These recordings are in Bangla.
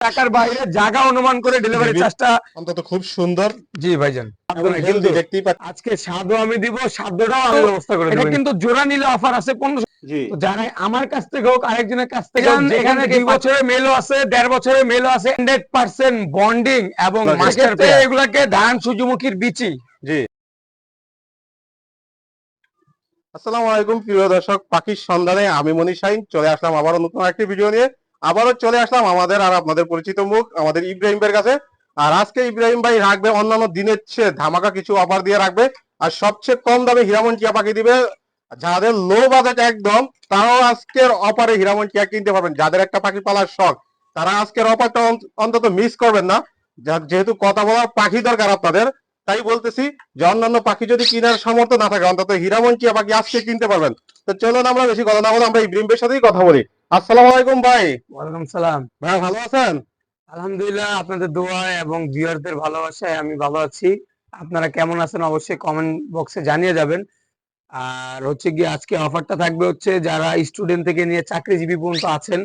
টাকার বাইরে জায়গা অনুমান করে ডেলিভারি চার্জটা অন্তত খুব সুন্দর। জি ভাইজান। কিন্তু দেখতেই পাচ্ছেন। আজকে স্বাদও আমি দিব সাধ্যটাও আমি ব্যবস্থা করে এটা কিন্তু জোড়া নিলে অফার আছে পনেরো জি। যারা আমার কাছ থেকে হোক আরেকজনের কাছ থেকে যেখান এখানে দুই। বছরের মেলও আছে দেড় বছরের মেলও আছে হান্ড্রেড পার্সেন্ট বন্ডিং এবং Okay. মাস্টার এগুলাকে ধান সূর্যমুখীর বিচি। জি। আসসালামু আলাইকুম প্রিয় দর্শক পাখির সন্ধানে আমি মনি শাইন চলে আসলাম আবার নতুন একটি ভিডিও নিয়ে। আবারও চলে আসলাম আমাদের আর আপনাদের পরিচিত মুখ, আমাদের ইব্রাহিম ভাইয়ের কাছে। আর আজকে ইব্রাহিম ভাই রাখবে, অন্যান্য দিনের চেয়ে ধামাকা কিছু অফার দিয়ে রাখবে। আর সবচেয়ে কম দামে হিরামন চিয়া পাখি দিবে? যাদের লো বাজেট একদম, তারাও আজকের অফারে হিরামন চিয়া কিনতে পারবেন। যাদের একটা পাখি পালার শখ, তারা আজকের অফারটা অন্তত মিস করবেন না। যেহেতু কথা বলার পাখি দরকার আপনাদের তাই বলতেছি যে অন্যান্য পাখি যদি কেনার সামর্থ্য না থাকে অন্তত হিরামন টিয়া পাখি আজকে কিনতে পারবেন। তো চলুন আমরা বেশি কথা না বলে আমরা ইব্রাহিম ভাইয়ের সাথেই কথা বলি। আসসালামু আলাইকুম ভাই। ওয়ালাইকুম সালাম। ভাই ভালো আছেন? আলহামদুলিল্লাহ আপনাদের দোয়া এবং ভিউয়ারদের ভালোবাসায় আমি ভালো আছি। আপনারা কেমন আছেন অবশ্যই কমেন্ট বক্সে জানিয়ে যাবেন। আর হচ্ছে কি আজকে অফারটা থাকবে হচ্ছে যারা স্টুডেন্ট থেকে নিয়ে চাকরিজীবী পর্যন্ত আছেন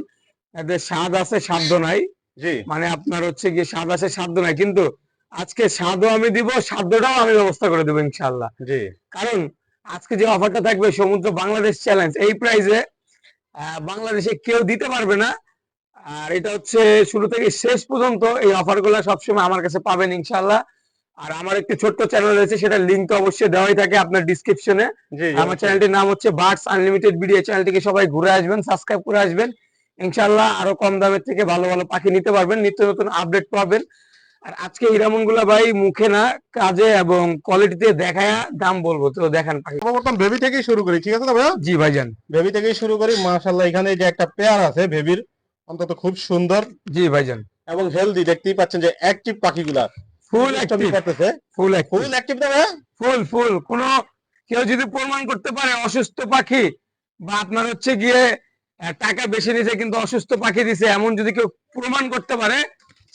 এদের স্বাদ আছে সাধ্য নাই। জি। মানে আপনার হচ্ছে গিয়ে স্বাদ আছে সাধ্য নাই। কিন্তু আজকে স্বাদও আমি দিব সাধ্যটাও আমি ব্যবস্থা করে দেবো ইনশাল্লাহ জি। কারণ আজকে যে অফারটা থাকবে সমুদ্র বাংলাদেশ চ্যালেঞ্জ এই প্রাইজে বাংলাদেশে কেউ দিতে পারবে না। আর এটা হচ্ছে শুরু থেকে শেষ পর্যন্ত এই অফারগুলা সবসময় আমার কাছে পাবেন ইনশাল্লাহ আর আমার একটি ছোট্ট চ্যানেল রয়েছে সেটা লিঙ্ক তো অবশ্যই দেওয়াই থাকে আপনার ডিসক্রিপশনে আমার চ্যানেলটির নাম হচ্ছে বার্ডস আনলিমিটেড ভিডিও চ্যানেলটিকে সবাই ঘুরে আসবেন সাবস্ক্রাইব করে আসবেন। ইনশাল্লাহ আরও কম দামের থেকে ভালো ভালো পাখি নিতে পারবেন নিত্য নতুন আপডেট পাবেন। আর আজকে ইরামনগুলা ভাই মুখে না কাজে এবং কোয়ালিটিতে দেখায় দাম বলব তো দেখান পাখি। বেবি থেকেই শুরু করি ঠিক আছে ভাইয়া? জি ভাইজান। বেবি থেকেই শুরু করি মাশাআল্লাহ এখানে যে একটা পেয়ার আছে বেবির অন্তত খুব সুন্দর। জি ভাইজান। এবং হেলদি দেখতেই পাচ্ছেন যে অ্যাক্টিভ পাখিগুলা। ফুল অ্যাক্টিভ করতেছে। ফুল ফুল অ্যাক্টিভ অ্যাক্টিভ না ভাইয়া? ফুল ফুল কোন কেউ যদি প্রমাণ করতে পারে অসুস্থ পাখি বা আপনার হচ্ছে গিয়ে টাকা বেশি নিছে কিন্তু অসুস্থ পাখি দিছে এমন যদি কেউ প্রমাণ করতে পারে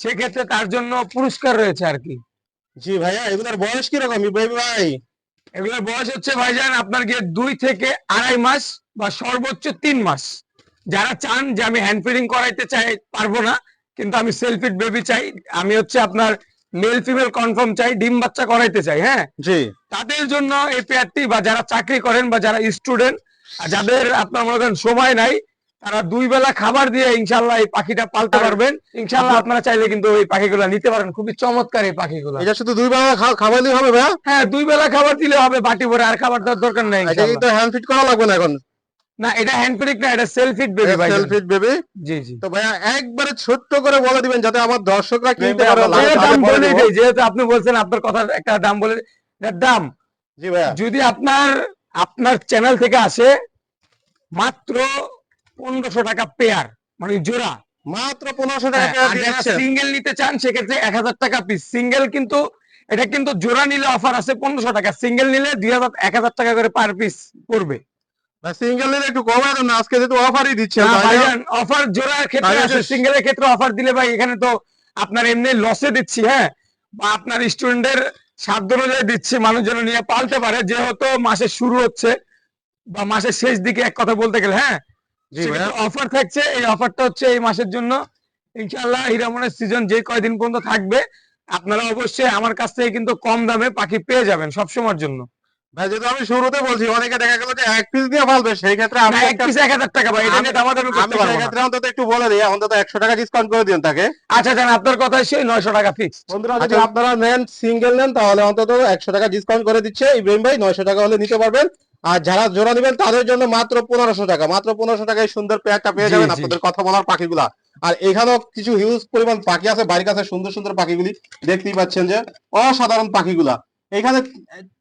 সেক্ষেত্রে তার জন্য পুরস্কার রয়েছে আর কি। জি ভাইয়া এগুলার বয়স কীরকম ইব্রাহিম ভাই? এগুলোর বয়স হচ্ছে ভাইজান আপনার গিয়ে দুই থেকে আড়াই মাস বা সর্বোচ্চ তিন মাস। যারা চান যে আমি হ্যান্ড ফিডিং করাইতে চাই পারব না। কিন্তু আমি সেলফিড বেবি চাই। আমি হচ্ছে আপনার মেল ফিমেল কনফার্ম চাই ডিম বাচ্চা করাইতে চাই হ্যাঁ? জি। তাদের জন্য এই পেয়ারটি বা যারা চাকরি করেন বা যারা স্টুডেন্ট যাদের আপনার মনে করেন সময় নাই তারা দুই বেলা খাবার দিয়ে ইনশাল্লাহ এই পাখিটা পালতে পারবেন। ইনশাল্লাহ আপনারা চাইলে কিন্তু এই পাখিগুলা নিতে পারেন। খুবই চমৎকার এই পাখিগুলা। এটা শুধু দুই বেলা খাবার খাওয়াইলেই হবে ভাইয়া? হ্যাঁ দুই বেলা খাবার দিলে হবে বাটি ভরে আর খাবার দেওয়ার দরকার নেই এটা কিন্তু হ্যান্ড ফিট করা লাগবে না এখন। না এটা হ্যান্ড ফিডিং না এটা সেলফ ফিড বেবি ভাই। সেলফ ফিট বেবি জি জি। তো ভাইয়া একবারে ছোট্ট করে বলে দিবেন যাতে আমার দর্শকরা কিনতে পারে। দাম বলে দেই, যেহেতু আপনি বলছেন আপনার কথা একটা দাম বলে দাম জি ভাইয়া। যদি আপনার আপনার চ্যানেল থেকে আসে মাত্র পনেরোশো টাকা পেয়ার মানে জোড়া। মাত্র পনেরোশো টাকা হ্যাঁ। সিঙ্গেল নিতে চান সেক্ষেত্রে এক হাজার টাকা পিস সিঙ্গেল কিন্তু এটা কিন্তু জোড়া নিলে অফার আছে পনেরোশো টাকা। সিঙ্গেল নিলে দুই হাজার এক হাজার টাকা করে পার পিস পড়বে। সিঙ্গেল নিলে একটু কমায় না আজকে যেহেতু অফারই তাহলে- অফার জোড়ার ক্ষেত্রে আছে। সিঙ্গেলের ক্ষেত্রে অফার দিলে ভাই এখানে তো আপনার এমনি লসে দিচ্ছি হ্যাঁ? বা আপনার স্টুডেন্টের সাধ্য অনুযায়ী দিচ্ছি মানুষ যেন নিয়ে পালতে পারে। যেহেতু মাসের শুরু হচ্ছে বা মাসের শেষ দিকে এক কথা বলতে গেলে হ্যাঁ? অফার থাকছে এই অফারটা হচ্ছে এই মাসের জন্য। ইনশাআল্লাহ হিরামনের সিজন যে কয়দিন পর্যন্ত থাকবে আপনারা অবশ্যই আমার কাছ থেকে কিন্তু কম দামে পাখি পেয়ে যাবেন সবসময়ের জন্য। ভাই যেহেতু আমি শুরুতে বলছি অনেকে দেখা গেল যে এক পিস দিয়ে ফালবে সেই ক্ষেত্রে আমি এক পিস এক হাজার টাকা ভাই এটা নিয়ে দামাদামি করতে পারব না। ক্ষেত্রে অন্তত একটু বলে দিই অন্তত একশো টাকা ডিসকাউন্ট করে দিন তাকে। আচ্ছা জান আপনার কথা সেই নয়শো টাকা ফিক্স বন্ধুরা যদি আপনারা নেন সিঙ্গেল নেন তাহলে অন্তত একশো টাকা ডিসকাউন্ট করে দিচ্ছে। ইব্রাহিম ভাই নয়শো টাকা হলে নিতে পারবেন। আর যারা জোড়া নেবেন তাদের জন্য মাত্র পনেরোশো টাকা। মাত্র পনেরোশো টাকায় সুন্দর পেয়ারটা পেয়ে যাবেন আপনাদের কথা বলার পাখিগুলা। আর এখানেও কিছু হিউজ পরিমাণ পাখি আছে বাড়ির কাছে সুন্দর সুন্দর পাখিগুলি। দেখতেই পাচ্ছেন যে অসাধারণ পাখিগুলা। এখানে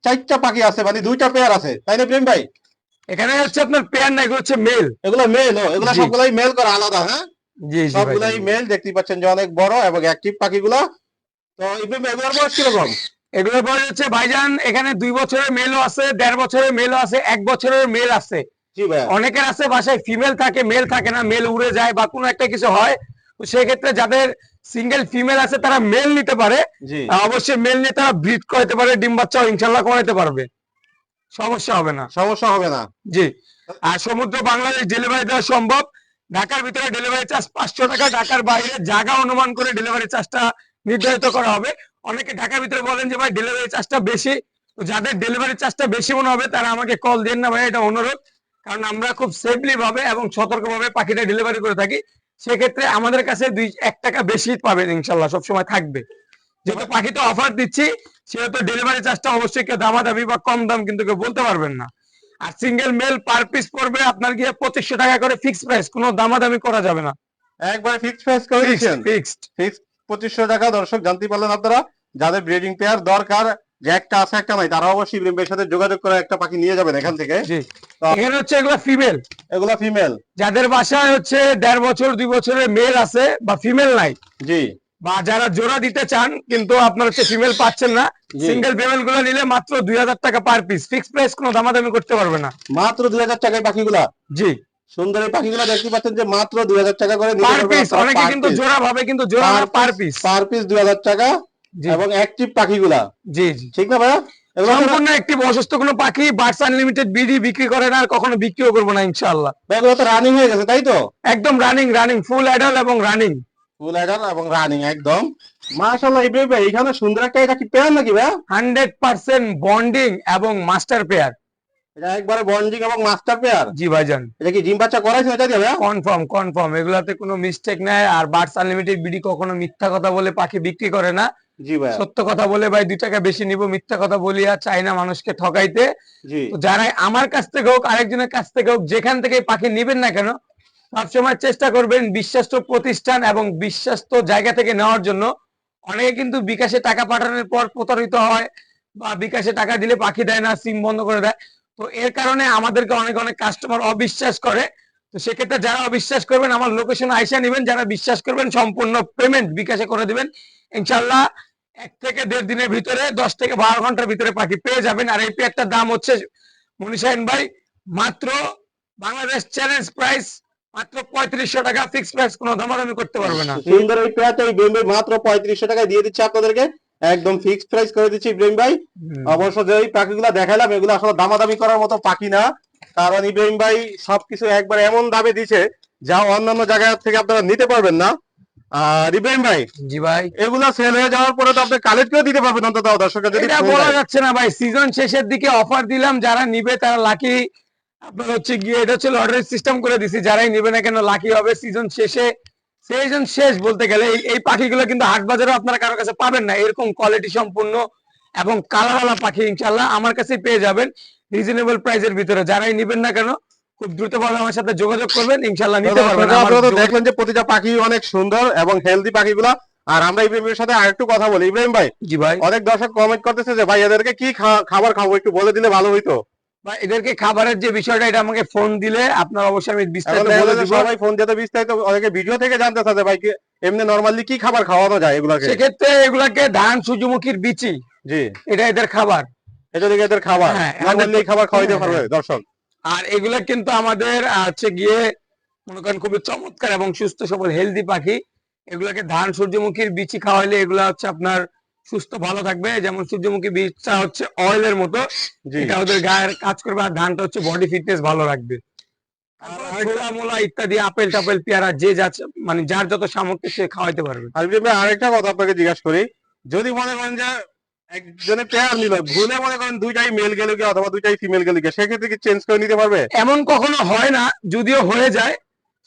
চারটা পাখি আছে মানে দুইটা পেয়ার আছে। তাই না প্রেম ভাই? এখানে হচ্ছে আপনার পেয়ার না এগুলো হচ্ছে মেল এগুলো মেল ও। এগুলো। সবগুলাই মেল করা আলাদা হ্যাঁ? সবগুলাই মেল দেখতেই পাচ্ছেন যে অনেক বড় এবং অ্যাক্টিভ পাখিগুলা। তো ইব্রাহিম ভাই, এগুলোর বয়স কীরকম? এগুলোর পরে হচ্ছে ভাইজান এখানে দুই বছরের মেলও আছে দেড় বছরের মেলও আছে এক বছরের মেল আছে। অনেকের আছে বাসায় ফিমেল থাকে মেল থাকে না মেল উড়ে যায় বা কোনো একটা কিছু হয়। সেক্ষেত্রে যাদের সিঙ্গেল ফিমেল আছে তারা মেল নিতে পারে। অবশ্যই মেল নিয়ে তারা ব্রিড করাতে পারে ডিম বাচ্চাও ইনশাল্লাহ করাতে পারবে। সমস্যা হবে না। সমস্যা হবে না। জি। আর সমুদ্র বাংলাদেশ ডেলিভারি দেওয়া সম্ভব। ঢাকার ভিতরে ডেলিভারি চার্জ পাঁচশো টাকা ঢাকার বাইরে জায়গা অনুমান করে ডেলিভারি চার্জটা নির্ধারিত করা হবে। অনেকে ঢাকার ভিতরে বলেন যে ভাই ডেলিভারি চার্জটা বেশি। তো যাদের ডেলিভারি চার্জটা বেশি মনে হবে তারা আমাকে কল দেন না ভাই এটা অনুরোধ। কারণ আমরা খুব সেফলি ভাবে এবং সতর্ক ভাবে পাখিটা ডেলিভারি করে থাকি। সেক্ষেত্রে আমাদের কাছে দুই এক টাকা বেশি পাবেন ইনশাল্লাহ সবসময় থাকবে। যেহেতু পাখিতে অফার দিচ্ছি সেহেতু ডেলিভারি চার্জটা অবশ্যই কেউ দামাদামি বা কম দাম কিন্তু কেউ বলতে পারবেন না। আর সিঙ্গেল মেল পার পিস পড়বে আপনার গিয়ে পঁচিশশো টাকা করে ফিক্সড প্রাইস কোনো দামাদামি করা যাবে না। একবার ফিক্সড প্রাইস করে দিচ্ছেন ফিক্সড ফিক্সড পঁচিশশো টাকা দর্শক জানতে পারলেন আপনারা যাদের ব্রিডিং পেয়ার দরকার যে একটা আছে একটা নাই তারা অবশ্যই ইব্রাহিম ভাইয়ের সাথে যোগাযোগ করে একটা পাখি নিয়ে যাবেন এখান থেকে। এখানে হচ্ছে এগুলো ফিমেল এগুলা ফিমেল যাদের বাসায় হচ্ছে দেড় বছর দুই বছরের মেল আছে বা ফিমেল নাই। জি। বা যারা জোড়া দিতে চান কিন্তু আপনার হচ্ছে ফিমেল পাচ্ছেন না সিঙ্গেল ফিমেলগুলো নিলে মাত্র দুই হাজার টাকা পার পিস ফিক্স প্রাইস কোনো দামাদামি করতে পারবে না। মাত্র দুই হাজার টাকায় পাখিগুলা? জি। সুন্দর এই পাখিগুলা দেখতে পাচ্ছেন যে মাত্র দুই হাজার টাকা করে পার পিস অনেকে কিন্তু জোড়া ভাবে কিন্তু জোড়া পার পিস পার পিস দুই হাজার টাকা এবং অ্যাক্টিভ পাখিগুলা। জি জি। ঠিক না ভাইয়া? সম্পূর্ণ একটি অসুস্থ কোনো পাখি বার্ডস আনলিমিটেড বিডি বিক্রি করে না আর কখনো বিক্রিও করব না ইনশাল্লাহ ভাই, এগুলো তো রানিং হয়ে গেছে তাই তো? একদম রানিং রানিং ফুল অ্যাডাল এবং রানিং ফুল অ্যাডাল এবং রানিং একদম। মাশাআল্লাহ ইব্রাহিম ভাই এখানে সুন্দর একটা এটা কি পেয়ার নাকি ভাইয়া? হান্ড্রেড পার্সেন্ট বন্ডিং এবং মাস্টার পেয়ার এটা একবারে বন্ডিং এবং মাস্টার পেয়ার জি ভাইজান। এটা কি জিম বাচ্চা করাইছে এটা দিয়ে কনফার্ম কনফার্ম এগুলাতে কোনো মিস্টেক নাই। আর বার্ডস আনলিমিটেড বিডি কখনো মিথ্যা কথা বলে পাখি বিক্রি করে না। জি ভাইয়া। সত্য কথা বলে ভাই দুই টাকা বেশি নিব মিথ্যা কথা বলিয়া চাই না মানুষকে ঠকাইতে। যারা আমার কাছ থেকে হোক আরেকজনের কাছ থেকে হোক যেখান থেকে পাখি নিবেন না কেন সবসময় চেষ্টা করবেন বিশ্বাস্ত প্রতিষ্ঠান এবং বিশ্বাস্ত জায়গা থেকে নেওয়ার জন্য। অনেকে কিন্তু বিকাশে টাকা পাঠানোর পর প্রতারিত হয় বা বিকাশে টাকা দিলে পাখি দেয় না সিম বন্ধ করে দেয়। তো এর কারণে আমাদেরকে অনেক অনেক কাস্টমার অবিশ্বাস করে। তো সেক্ষেত্রে যারা অবিশ্বাস করবেন, আমার লোকেশন আইসা নেবেন, যারা বিশ্বাস করবেন, সম্পূর্ণ পেমেন্ট বিকাশে করে দিবেন। ইনশাল্লাহ এক থেকে দেড় দিনের ভিতরে, দশ থেকে বারো ঘণ্টার ভিতরে পাখি পেয়ে যাবেন। আর এই পেয়ারটার দাম হচ্ছে মনীষাইন ভাই, মাত্র বাংলাদেশ চ্যালেঞ্জ প্রাইস মাত্র পঁয়ত্রিশশো টাকা। ফিক্স প্রাইস কোনো দামাদামি করতে পারবে না। এই পেয়ারটা ভাই মাত্র পঁয়ত্রিশশো টাকায় দিয়ে দিচ্ছে আপনাদেরকে। একদম ফিক্সড প্রাইস করে দিচ্ছি ইব্রাহিম ভাই। অবশ্য যে পাখিগুলা দেখালাম এগুলো আসলে দামাদামি করার মতো পাখি না। কারণ ইব্রাহিম ভাই সবকিছু একবার এমন দামে দিছে যা অন্যান্য জায়গা থেকে আপনারা নিতে পারবেন না। আর ইব্রাহিম ভাই জি ভাই। এগুলা সেল হয়ে যাওয়ার পরে তো আপনি কালেক্ট করে দিতে পারবেন অন্তত দর্শকের যদি এটা বলা যাচ্ছে না ভাই সিজন শেষের দিকে অফার দিলাম যারা নিবে তারা লাকি আপনার হচ্ছে গিয়ে এটা হচ্ছে লটারি সিস্টেম করে দিছি যারাই নিবে না কেন লাকি হবে। সিজন শেষে সিজন শেষ বলতে গেলে এই- পাখিগুলো কিন্তু হাট বাজারে আপনারা কারোর কাছে পাবেন না। এরকম কোয়ালিটি সম্পূর্ণ এবং কালারওয়ালা পাখি ইনশাল্লাহ আমার কাছে পেয়ে যাবেন রিজনেবল প্রাইসের ভিতরে। যারাই নিবেন না কেন খুব দ্রুত ভাবে আমার সাথে যোগাযোগ করবেন ইনশাল্লাহ নিতে পারবেন আপনারা তো দেখলেন যে প্রতিটা পাখি অনেক সুন্দর এবং হেলদি পাখিগুলা। আর আমরা ইব্রাহিমের সাথে আরেকটু কথা বলি। ইব্রাহিম ভাই জি ভাই। অনেক দর্শক কমেন্ট করতেছে যে ভাই এদেরকে কি খাবার খাব একটু বলে দিলে ভালো হইতো? বা এদেরকে খাবারের যে বিষয়টা এটা আমাকে ফোন দিলে আপনার অবশ্যই আমি বিস্তারিত সবাই ফোন দিতে বিস্তারিত অনেকে ভিডিও থেকে জানতে চাচ্ছে ভাই কি এমনি নরমালি কি খাবার খাওয়ানো যায় এগুলাকে? সেক্ষেত্রে এগুলাকে ধান সূর্যমুখীর বিচি জি। এটা এদের খাবার। এটা দিকে এদের খাবার। হ্যাঁ, নরমালি এই খাবার খাওয়াইতে হ্যাঁ, পারবে দর্শক। আর এগুলা কিন্তু আমাদের হচ্ছে গিয়ে মনে করেন খুবই চমৎকার এবং সুস্থ সবল হেলদি পাখি। এগুলাকে ধান সূর্যমুখীর বিচি খাওয়াইলে এগুলা হচ্ছে আপনার সুস্থ ভালো থাকবে। যেমন সূর্যমুখী বীজটা হচ্ছে অয়েলের মতো। এটা ওদের গায়ের কাজ করবে আর ধানটা হচ্ছে বডি ফিটনেস ভালো রাখবে। ইত্যাদি আপেল টাপেল পেয়ারা যে যা মানে যার যত সামর্থ্য সে খাওয়াইতে পারবে। আর আরেকটা কথা আপনাকে জিজ্ঞাসা করি। যদি মনে করেন যে একজনে পেয়ার নিল ভুলে মনে করেন দুইটাই মেল গেল কি অথবা দুইটাই ফিমেল গেল কি সেক্ষেত্রে কি চেঞ্জ করে নিতে পারবে? এমন কখনো হয় না যদিও হয়ে যায়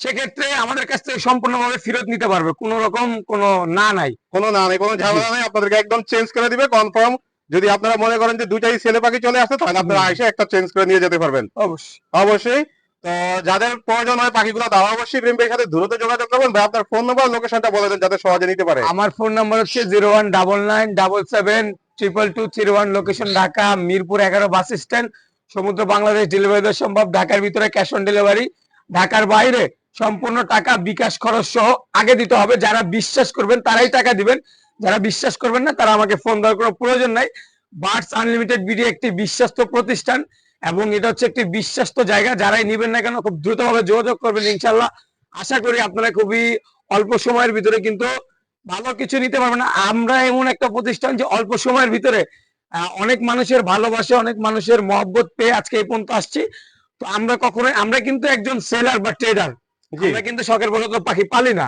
সেক্ষেত্রে আমাদের কাছ থেকে সম্পূর্ণভাবে ফেরত নিতে পারবে। কোনো রকম কোনো না নাই। কোনো না নাই কোনো ঝামেলা নাই। আপনাদেরকে একদম চেঞ্জ করে দিবে কনফার্ম যদি আপনারা মনে করেন যে দুইটাই ছেলে পাখি চলে আসে তাহলে আপনারা এসে একটা চেঞ্জ করে নিয়ে যেতে পারবেন। অবশ্যই। অবশ্যই। তো যাদের প্রয়োজন হয় পাখিগুলো তারা অবশ্যই প্রেম ভাইয়ের সাথে দ্রুত যোগাযোগ করবেন। ভাই আপনার ফোন নাম্বার লোকেশনটা বলে দেন যাতে সহজে নিতে পারে। আমার ফোন নাম্বার হচ্ছে zero one double nine double seven triple two three one location Dhaka Mirpur এগারো বাস স্ট্যান্ড সমুদ্র বাংলাদেশ ডেলিভারি দেওয়া সম্ভব। ঢাকার ভিতরে ক্যাশ অন ডেলিভারি ঢাকার বাইরে সম্পূর্ণ টাকা বিকাশ খরচ সহ আগে দিতে হবে। যারা বিশ্বাস করবেন তারাই টাকা দিবেন। যারা বিশ্বাস করবেন না তারা আমাকে ফোন দেওয়ার কোনো প্রয়োজন নাই। বার্ডস আনলিমিটেড বিডি একটি বিশ্বস্ত প্রতিষ্ঠান এবং এটা হচ্ছে একটি বিশ্বস্ত জায়গা। যারাই নিবেন না কেন খুব দ্রুতভাবে যোগাযোগ করবেন ইনশাল্লাহ আশা করি আপনারা খুবই অল্প সময়ের ভিতরে কিন্তু ভালো কিছু নিতে পারবেন না। আমরা এমন একটা প্রতিষ্ঠান যে অল্প সময়ের ভিতরে অনেক মানুষের ভালোবাসা, অনেক মানুষের মহব্বত পেয়ে আজকে এই পর্যন্ত আসছি। তো আমরা কখনোই, আমরা কিন্তু একজন সেলার বা ট্রেডার। আমরা কিন্তু শখের বশত পাখি পালি না।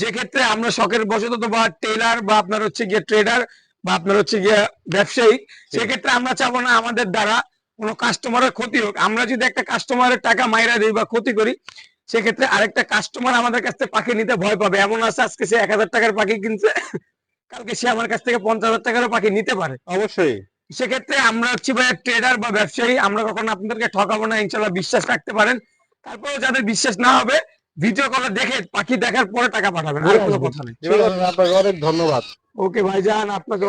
যে ক্ষেত্রে আমরা শখের বশত বা টেলার বা আপনার হচ্ছে গিয়ে ট্রেডার বা আপনার হচ্ছে গিয়ে ব্যবসায়িক সেক্ষেত্রে আমরা চাবো না আমাদের দ্বারা কোনো কাস্টমারের ক্ষতি হোক। আমরা যদি একটা কাস্টমারের টাকা মাইরা দিই বা ক্ষতি করি সেক্ষেত্রে আরেকটা কাস্টমার আমাদের কাছ থেকে পাখি নিতে ভয় পাবে। এমন আছে আজকে সে এক হাজার টাকার পাখি কিনছে কালকে সে আমার কাছ থেকে পঞ্চাশ হাজার টাকারও পাখি নিতে পারে। অবশ্যই। সেক্ষেত্রে আমরা হচ্ছে ভাই ট্রেডার বা ব্যবসায়ী আমরা কখনো আপনাদেরকে ঠকাবো না ইনশাল্লাহ বিশ্বাস রাখতে পারেন। তারপরে যাদের বিশ্বাস না হবে ভিডিও কলে দেখে পাখি দেখার পরে টাকা পাঠাবেন আর কোনো কথা নেই। আপনাকে অনেক ধন্যবাদ। ওকে ভাইজান আপনাকে